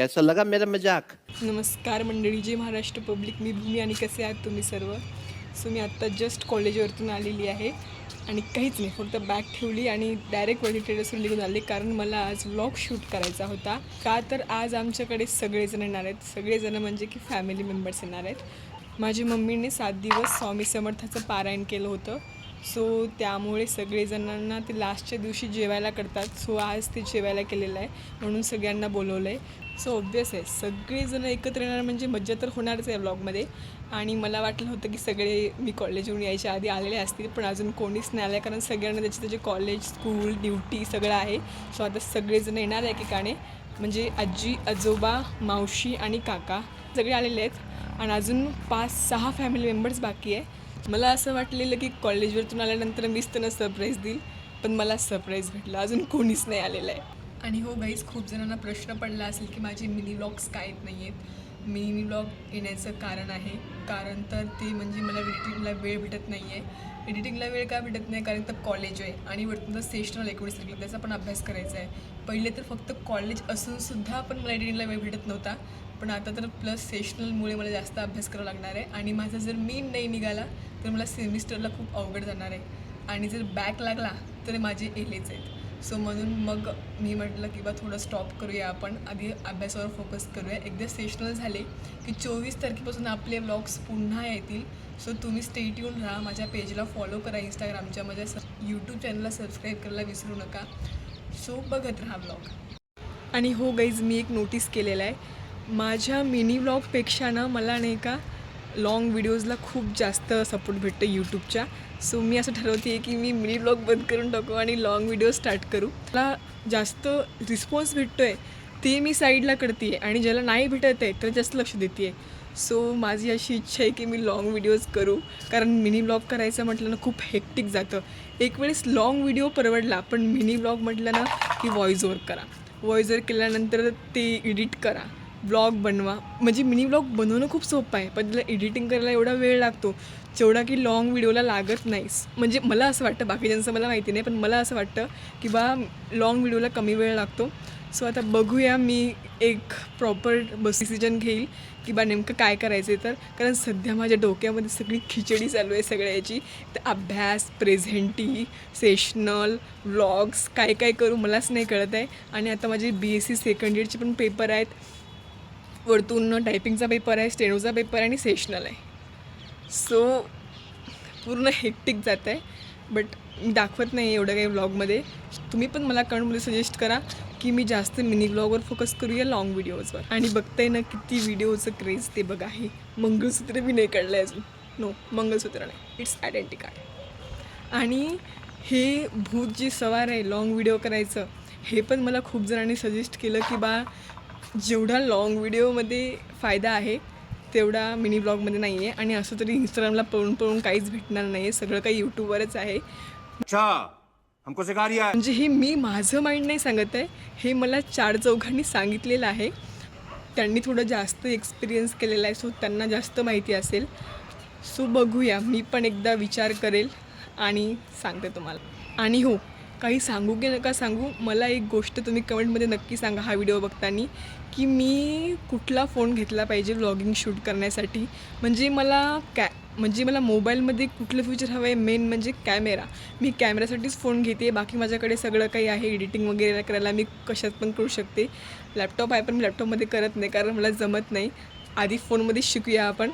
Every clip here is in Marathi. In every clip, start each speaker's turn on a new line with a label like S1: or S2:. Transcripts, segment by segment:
S1: कैसा लगा मेरा मजाक.
S2: नमस्कार मंडळी जी महाराष्ट्र पब्लिक. मी भूमी आणि कसे आहात तुम्ही सर्व? सो मी आत्ता जस्ट कॉलेजवरतून आलेली आहे आणि काहीच नाही फक्त बॅग ठेवली आणि डायरेक्ट वरती टेरेसवर निघून आले कारण मला आज व्लॉग शूट करायचा होता. का तर आज आमच्याकडे सगळेजण येणार आहेत. सगळेजण म्हणजे की फॅमिली मेंबर्स येणार आहेत. माझी मम्मीने सात दिवस स्वामी समर्थाचं पारायण केलं होतं. सो त्यामुळे सगळेजणांना ते लास्टच्या दिवशी जेवायला करतात. सो आज ते जेवायला केलेलं आहे. म्हणून सगळ्यांना बोलवलं आहे सो ऑब्वियस आहे. सगळेजणं एकत्र येणार म्हणजे मज्जा तर होणारच आहे ब्लॉगमध्ये आणि मला वाटलं होतं की सगळे मी कॉलेजहून यायच्या आधी आलेले असतील पण अजून कोणीच नाही आलं आहे कारण सगळ्यांना त्याचे त्याचे कॉलेज स्कूल ड्युटी सगळं आहे. सो आता सगळेजण येणार आहे ठिकाणी म्हणजे आजी आजोबा मावशी आणि काका सगळे आलेले आहेत. आणि अजून पाच सहा फॅमिली मेंबर्स बाकी आहे. मला असं वाटलेलं की कॉलेजवरतून आल्यानंतर मीच त्यांना सरप्राईज देईल पण मला सरप्राईज भेटलं. अजून कोणीच नाही आलेलं आहे. आणि हो गाईज खूप जणांना प्रश्न पडला असेल की माझे मिनी व्लॉग्स का येत नाही आहेत. मिनी ब्लॉग येण्याचं कारण आहे. कारण तर ते म्हणजे मला एडिटिंगला वेळ भेटत नाही आहे एडिटिंगला वेळ का भेटत नाही? कारण तर कॉलेज आहे आणि वरतून तर सेशनल एकोणीस तारखेला. त्याचा पण अभ्यास करायचा आहे. पहिले तर फक्त कॉलेज असूनसुद्धा पण मला एडिटिंगला वेळ भेटत नव्हता. पण आता तर प्लस सेशनलमुळे मला जास्त अभ्यास करावा लागणार आहे. आणि माझा जर मेन नाही निघाला तर मला सेमिस्टरला खूप अवघड जाणार आहे. आणि जर बॅक लागला तर माझे एलेच आहेत. सो म्हणून मग मी म्हटलं की बा थोडं स्टॉप करूया आपण. आधी अभ्यासावर फोकस करूया. एकदा सेशनल झाले की चोवीस तारखेपासून आपले व्लॉग्स पुन्हा येतील. सो तुम्ही स्टेट येऊन राहा. माझ्या पेजला फॉलो करा. इंस्टाग्रामच्या माझ्या स यूट्यूब चॅनलला सबस्क्राईब करायला विसरू नका. सो बघत राहा ब्लॉग आणि हो गाईज मी एक नोटीस केलेला आहे. माझ्या मिनी व्लॉगपेक्षा ना मला नाही का लाँग व्हिडिओजला खूप जास्त सपोर्ट भेटतो यूट्यूबच्या सो मी असं ठरवते आहे की मी मिनी ब्लॉग बंद करून टाकू आणि लाँग व्हिडिओ स्टार्ट करू. मला जास्त रिस्पॉन्स भेटतो आहे ते मी साईडला करते आहे आणि ज्याला नाही भेटत आहे तर जास्त लक्ष देते आहे सो माझी अशी इच्छा आहे की मी लाँग व्हिडिओज करू. कारण मिनी ब्लॉग करायचं म्हटलं ना खूप हेक्टिक जातं. एक वेळेस लाँग व्हिडिओ परवडला पण मिनी ब्लॉग म्हटलं ना की व्हॉईस ओवर करा. व्हॉईस ओवर केल्यानंतर ते एडिट करा. ब्लॉग बनवा. म्हणजे मिनी ब्लॉग बनवणं खूप सोपं आहे पण त्याला एडिटिंग करायला एवढा वेळ लागतो जेवढा की लाँग व्हिडिओला लागत नाहीस म्हणजे मला असं वाटतं बाकीच्यांचं मला माहिती नाही पण मला असं वाटतं की बा लाँग व्हिडिओला कमी वेळ लागतो. सो आता बघूया मी एक प्रॉपर बस डिसिजन घेईल की बा नेमकं काय करायचं आहे तर. कारण सध्या माझ्या डोक्यामध्ये सगळी खिचडी चालू आहे सगळ्या याची तर अभ्यास प्रेझेंटी सेशनल व्लॉग्स काय काय करू मलाच नाही कळत आहे. आणि आता माझे बी एस सी सेकंड इयरचे पण पेपर आहेत. वरतून टायपिंगचा पेपर आहे स्टेनोचा पेपर आणि सेशनल आहे. सो पूर्ण हेक्टिक जात आहे बट मी दाखवत नाही एवढं काही व्लॉगमध्ये तुम्ही पण मला कमेंटमध्ये सजेस्ट करा की मी जास्त मिनी व्लॉगवर फोकस करूया लाँग व्हिडिओजवर आणि बघताय ना किती व्हिडिओचं क्रेज ते बघा. हे मंगळसूत्र मी नाही काढलं आहे अजून. नो मंगळसूत्र नाही. इट्स आयडेंटी कार्ड आणि हे भूत जे सवार आहे लाँग व्हिडिओ करायचं हे पण मला खूप जणांनी सजेस्ट केलं की बा जेवढा लाँग व्हिडिओमध्ये फायदा आहे तेवढा मिनी ब्लॉगमध्ये नाही आहे आणि असं तरी इंस्टाग्रामला पळून पळून काहीच भेटणार नाही आहे सगळं काही यूट्यूबवरच आहे. म्हणजे हे मी माझं माइंड नाही सांगत आहे. हे मला चार चौघांनी सांगितलेलं आहे. त्यांनी थोडं जास्त एक्सपिरियन्स केलेला आहे. सो त्यांना जास्त माहिती असेल. सो बघूया. मी पण एकदा विचार करेल आणि सांगते तुम्हाला. आणि हो काही सांगू की नका सांगू मला एक गोष्ट तुम्ही कमेंटमध्ये नक्की सांगा हा व्हिडिओ बघताना की मी कुठला फोन घेतला पाहिजे व्लॉगिंग शूट करण्यासाठी. म्हणजे मला कॅ म्हणजे मला मोबाईलमध्ये कुठलं फीचर हवं आहे मेन म्हणजे कॅमेरा मी कॅमेऱ्यासाठीच फोन घेते बाकी माझ्याकडे सगळं काही आहे एडिटिंग वगैरे करायला मी कशात पण करू शकते. लॅपटॉप आहे पण मी लॅपटॉपमध्ये करत नाही कारण मला जमत नाही. आधी फोनमध्ये शिकूया आपण.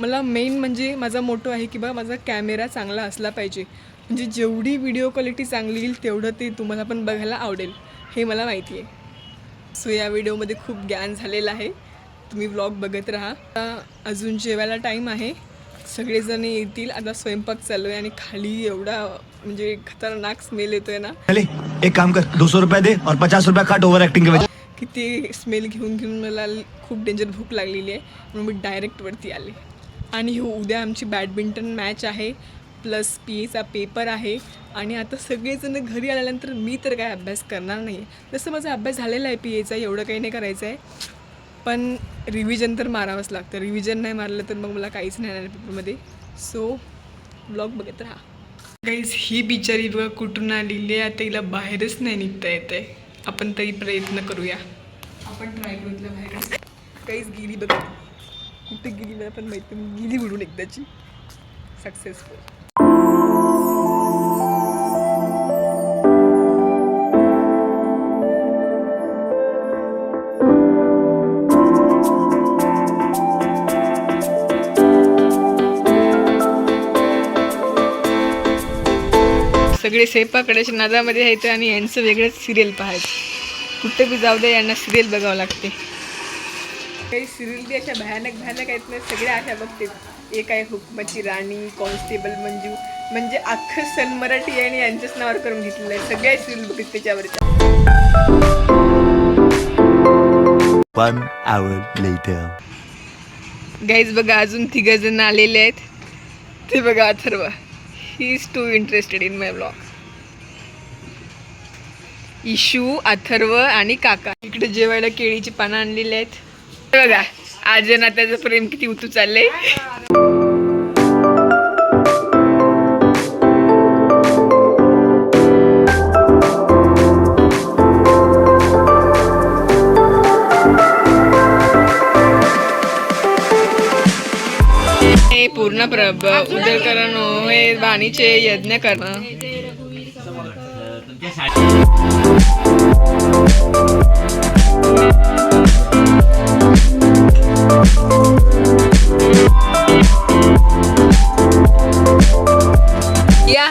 S2: मला मेन म्हणजे माझा मोठो आहे की बा माझा कॅमेरा चांगला असला पाहिजे. म्हणजे जेवढी व्हिडिओ क्वालिटी चांगली येईल तेवढं ते तुम्हाला पण बघायला आवडेल. हे मला माहिती आहे. सो या व्हिडिओमध्ये खूप ज्ञान झालेलं आहे. तुम्ही व्लॉग बघत राहा. आता अजून जेवायला टाईम आहे. सगळेजण येतील. आता स्वयंपाक चालू आहे आणि खाली एवढा म्हणजे खतरनाक स्मेल येतो आहे ना
S3: एक काम कर. दो सौ रुपया दे और पचास रुपया काट के वजह
S2: की ते स्मेल घेऊन घेऊन मला खूप डेंजर भूक लागलेली आहे. म्हणून मी डायरेक्ट वरती आले. आणि हो उद्या आमची बॅडमिंटन मॅच आहे. प्लस पी एचा पेपर आहे. आणि आता सगळेजण घरी आल्यानंतर मी तर काय अभ्यास करणार नाही. आहे जसं माझा अभ्यास झालेला आहे पी एचा एवढं काही नाही करायचं आहे पण रिव्हिजन तर मारावंच लागतं. रिव्हिजन नाही मारलं तर मग मला काहीच नाही येणार पेपरमध्ये सो ब्लॉग बघत राहा. गाईज ही बिचारी बघा कुठून आलेली आहे. आता हिला बाहेरच नाही निघता येत आहे. आपण तरी प्रयत्न करूया. आपण ट्राय करू तिला काहीच गेली बघा. कुठे गेली मला पण माहिती गेली उडून एकदाची. सक्सेसफुल सगळे स्वयंपाकडाच्या नादामध्ये आहेत आणि यांचं वेगळंच सिरियल पाहायचं. कुठे बी जाऊ दे यांना सिरियल बघावं लागते. काही सिरियल बी अशा भयानक भयानक आहेत ना सगळ्या अशा बघते. एक आहे हुकमाची राणी कॉन्स्टेबल मंजू. म्हणजे अख्खं सन मराठी आणि यांच्याच नावावर करून घेतलेलं आहे. सगळ्या सिरियल बघत
S3: later.
S2: गाईज बघा अजून तिघ जण आलेले आहेत. ते बघा Atharva. He is too interested in my blog Ishu Atharva आणि काका. इकडे जेवायला केळीची पानं आणलेली आहेत. बघा आज नात्याचं प्रेम किती उतू चाललंय. प्रभ उदर करणं हे बाणीचे यज्ञ करणं. या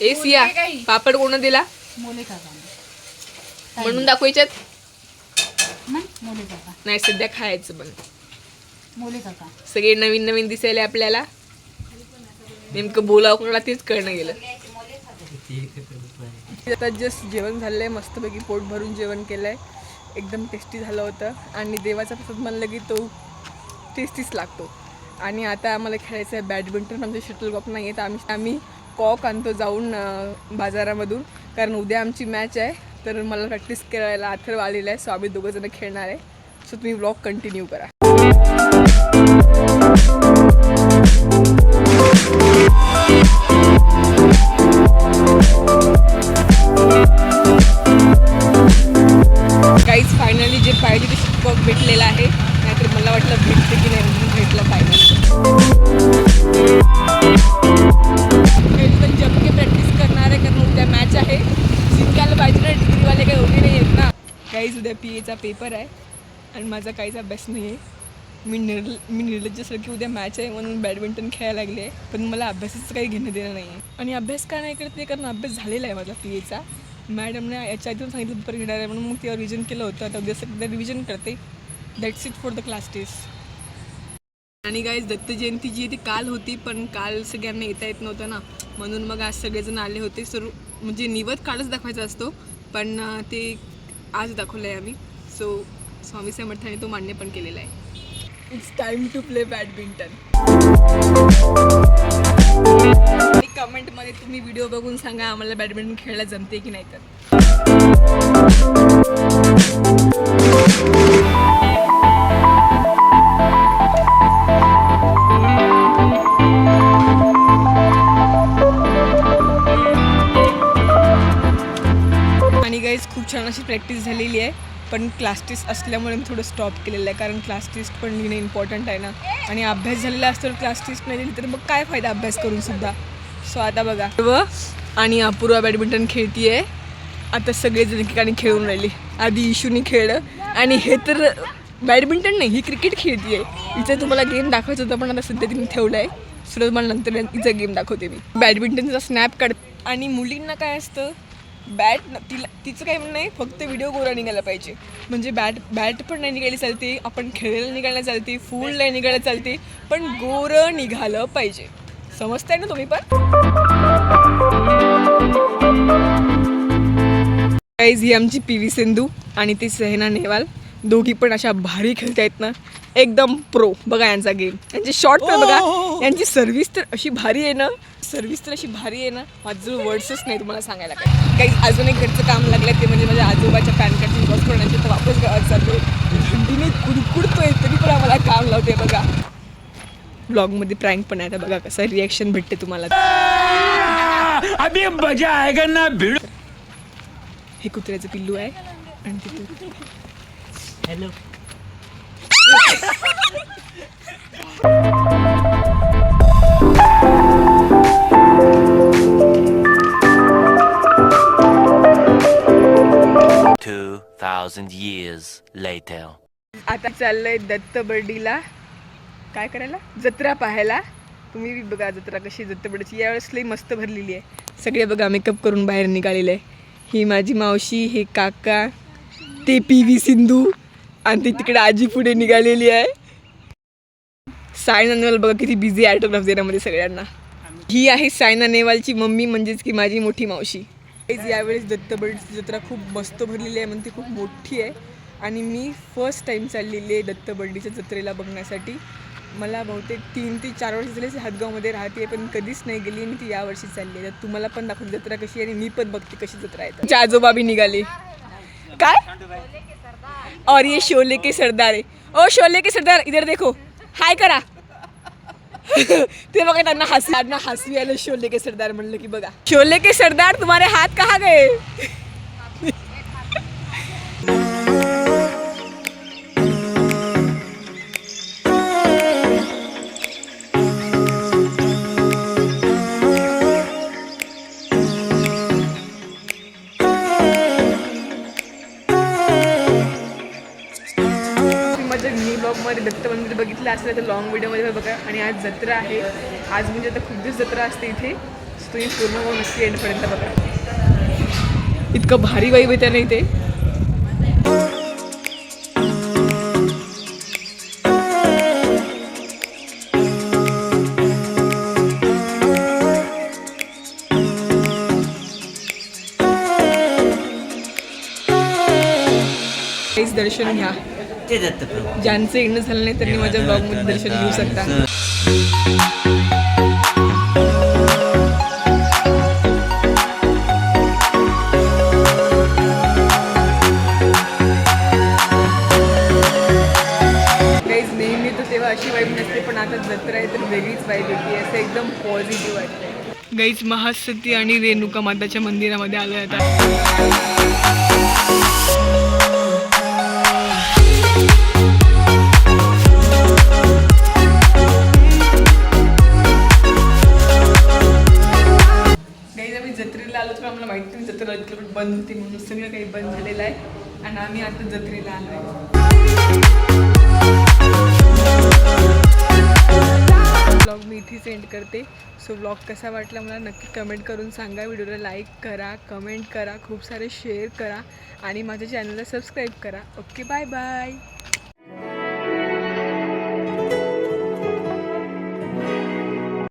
S2: ए सिया पापड कोण दिला? म्हणून दाखवायच्यात नाही सध्या खायचं पण. सगळे नवीन नवीन दिसायले आपल्याला. नेमकं बोलावं कोणाला तेच कळणं गेलं. आता जस्ट जेवण झालंय मस्तपैकी पोट भरून जेवण केलंय. एकदम टेस्टी झालं होतं. आणि देवाचा प्रसाद म्हणलं की तो टेस्टीच लागतो. आणि आता आम्हाला खेळायचं आहे बॅडमिंटन आमचे शटल कॉक नाही आहे तर आम्ही आम्ही कॉक आणतो जाऊन बाजारामधून. कारण उद्या आमची मॅच आहे. तर मला प्रॅक्टिस करायला अथर्व आलेला आहे. सो आम्ही दोघंजणं खेळणार आहे. सो तुम्ही ब्लॉग कंटिन्यू करा. काहीच उद्या पी एचा पेपर आहे आणि माझा काहीच अभ्यास नाही आहे. मी निर्ल मी निर्लज्जासारखी उद्या मॅच आहे म्हणून बॅडमिंटन खेळायला लागले आहे पण मला अभ्यासाचं काही घेणं देणं नाही आहे. आणि अभ्यास का नाही करते कारण अभ्यास झालेला आहे माझा पी एचा मॅडमने याच्या आधी सांगितलं पेपर घेणार आहे म्हणून मग तेव्हा रिव्हिजन केलं होतं. आता उद्या सध्या रिव्हिजन करते. That's it for the class test आणि गाईज दत्त जयंती जी ती काल होती पण काल सगळ्यांना येता येत नव्हतं ना. म्हणून मग आज सगळेजण आले होते. सर म्हणजे निवत काळच दाखवायचा असतो पण ते आज दाखवलं आहे आम्ही. सो स्वामी समर्थाने तो मान्य पण केलेला आहे. It's time to play badminton कमेंटमध्ये तुम्ही व्हिडिओ बघून सांगा आम्हाला बॅडमिंटन खेळायला जमते की नाही तर. छान अशी प्रॅक्टिस झालेली आहे. पण क्लास टेस्ट असल्यामुळे मी थोडं स्टॉप केलेलं आहे. कारण क्लास टेस्ट पण लिहिणं इम्पॉर्टंट आहे ना. आणि अभ्यास झालेला असतो क्लास टेस्ट नाही दिली तर मग काय फायदा अभ्यास करून सुद्धा? सो आता बघा. व आणि अपूर्वा बॅडमिंटन खेळती आहे आता सगळेजण ठिकाणी खेळून राहिली. आधी इशूनी खेळलं. आणि हे तर बॅडमिंटन नाही ही क्रिकेट खेळती आहे इथं तुम्हाला गेम दाखवायचं होतं पण आता सध्या तिने ठेवलं आहे सुरत मला नंतर इथं गेम दाखवते मी. बॅडमिंटनचा स्नॅप काढ आणि मुलींना काय असतं? बॅट तिला तिचं काही म्हणणं नाही फक्त व्हिडिओ गोरा निघायला पाहिजे. म्हणजे बॅट बॅट पण नाही निघायला चालते आपण खेळायला निघायला चालते फूल नाही निघायला चालते पण गोरं निघालं पाहिजे. समजताय ना तुम्ही पण? गाईज ही आमची पी व्ही सिंधू आणि ती सहेना नेहवाल. दोघी पण अशा भारी खेळतायत ना. एकदम प्रो बघा यांचा गेम यांचे शॉट तर बघा. यांची सर्व्हिस तर अशी भारी आहे ना? सर्व्हिस तर अशी भारी आहे ना? माझं वर्ड्सच नाही तुम्हाला सांगायला काय. काही अजून एक घरचं काम लागलं ते म्हणजे माझ्या आजोबाच्या पॅन कार्डची बस करण्याची तर वापस गावात चाललो. थंडीने कुडकुडतोय तरी पण आम्हाला काम लावते बघा. ब्लॉगमध्ये प्रँक पण आहे. आता बघा कसं रिॲक्शन भेटते तुम्हाला.
S4: अभी मजा ना भिड़.
S2: हे कुत्र्याचं पिल्लू आहे. आणि तिथे
S1: hello
S5: Two thousand years later.
S2: आता चाललंय दत्त बर्डीला काय करायला? जत्रा पाहायला. तुम्ही बी बघा जत्रा कशी दत्तबर्डीची. यावेळेस लई मस्त भरलेली आहे. सगळे बघा मेकअप करून बाहेर निघालेले आहे. ही माझी मावशी हे काका ते पी व्ही सिंधू आणि ती तिकडे आजी पुढे निघालेली आहे. सायना नेवाल बघा किती बिझी ऑटोग्राफ देण्यामध्ये सगळ्यांना. ही आहे सायना नेवालची मम्मी म्हणजेच की माझी मोठी मावशी. यावेळेस दत्तबळीची जत्रा खूप मस्त भरलेली आहे म्हणजे ती खूप मोठी आहे. आणि मी फर्स्ट टाईम चाललेली आहे दत्तबर्डीच्या जत्रेला बघण्यासाठी. मला बहुतेक तीन ते चार वर्ष झाले हातगावमध्ये राहते पण कधीच नाही गेली मी ती यावर्षी चालली आहे. तर तुम्हाला पण दाखवते जत्रा कशी आहे आणि मी पण बघते कशी जत्रा आहे. तुमच्या आजोबा बी निघाले. काय? और ये शोले के सरदार है ओ शोले के सरदार इधर देखो. हाय करा. ते बघा त्यांना हसी त्यांना हसवी आलं शोले के सरदार म्हणलं की बघा. शोले के सरदार तुम्हारे हात कहा गए? ब्लॉगमध्ये दत्त मंदिर बघितलं असेल तर लॉंग व्हिडिओमध्ये बघा. आणि आज जत्रा आहे. आज म्हणजे आता खूप दिवस जत्रा असते इथे. तुम्ही पूर्ण होऊन नक्की एंडपर्यंत बघा. इतकं भारी वाईब आहे त्याने इथे. दर्शन घ्या. ज्यांचं येणं झालं नाही त्यांनी माझ्या ब्लॉगमध्ये दर्शन घेऊ शकता. काहीच नेहमी तर तेव्हा अशी वाईब नसते पण आता जत्रा आहे तर वेगळीच वाईब येते असं एकदम पॉझिटिव्ह वाटतं गाईच महासती आणि रेणुका माताच्या मंदिरामध्ये आलो आता. आम्हाला इतकं बंद होती म्हणून सगळं काही बंद झालेलं आहे. आणि आम्ही आता जत्रेला आलो आहे ब्लॉग मी इथेच एंड करते. सो ब्लॉग कसा वाटला मला नक्की कमेंट करून सांगा. व्हिडिओला लाईक करा कमेंट करा खूप सारे शेअर करा. आणि माझ्या चॅनलला सबस्क्राईब करा. Okay bye bye